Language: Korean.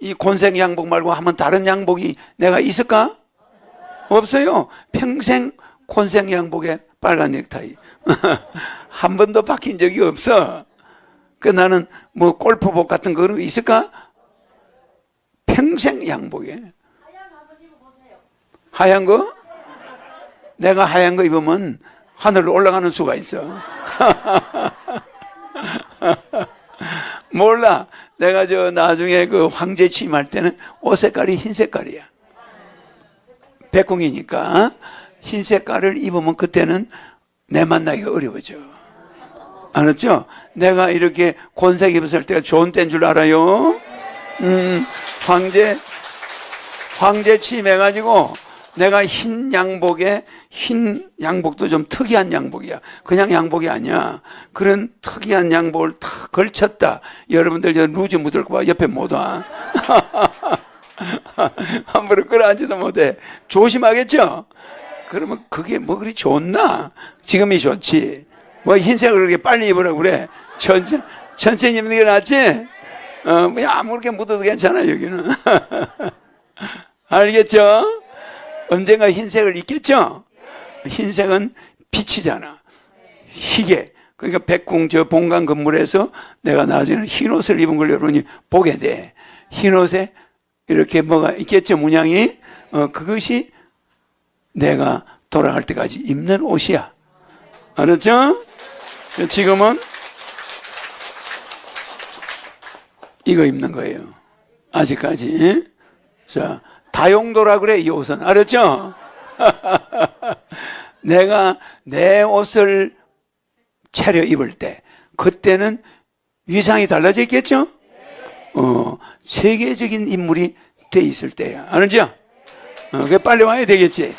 이 곤색 양복 말고 한번 다른 양복이 내가 있을까? 없어요. 평생 곤색 양복에 빨간 넥타이. 한 번도 바뀐 적이 없어. 그 나는 뭐 골프복 같은 거 있을까? 평생 양복에. 하얀 거? 내가 하얀 거 입으면 하늘로 올라가는 수가 있어. 몰라. 내가 저 나중에 그 황제 취임할 때는 옷 색깔이 흰 색깔이야. 백궁이니까 흰 색깔을 입으면 그때는 내 만나기가 어려워져. 알았죠? 내가 이렇게 곤색 입었을 때가 좋은 때인 줄 알아요? 음, 황제, 황제 취임해가지고 내가 흰 양복에 흰 양복도 좀 특이한 양복이야. 그냥 양복이 아니야. 그런 특이한 양복을 탁 걸쳤다. 여러분들 저 루즈 묻을까 봐 옆에 못 와. 함부로 끌어앉지도 못해. 조심하겠죠? 그러면 그게 뭐 그리 좋나? 지금이 좋지. 뭐 흰색을 그렇게 빨리 입으라고 그래. 천천, 천천히 입는 게 낫지? 어, 뭐 아무렇게 묻어도 괜찮아, 여기는. 알겠죠? 언젠가 흰색을 입겠죠? 흰색은 빛이잖아. 희게. 그러니까 백궁 저 본관 건물에서 내가 나중에 흰 옷을 입은 걸 여러분이 보게 돼. 흰 옷에 이렇게 뭐가 있겠죠, 문양이? 어, 그것이 내가 돌아갈 때까지 입는 옷이야. 알았죠? 지금은 이거 입는 거예요. 아직까지. 자, 다용도라 그래, 이 옷은. 알았죠? 내가 내 옷을 차려 입을 때, 그때는 위상이 달라져 있겠죠? 어, 세계적인 인물이 돼 있을 때야. 알았죠? 어, 그 빨리 와야 되겠지?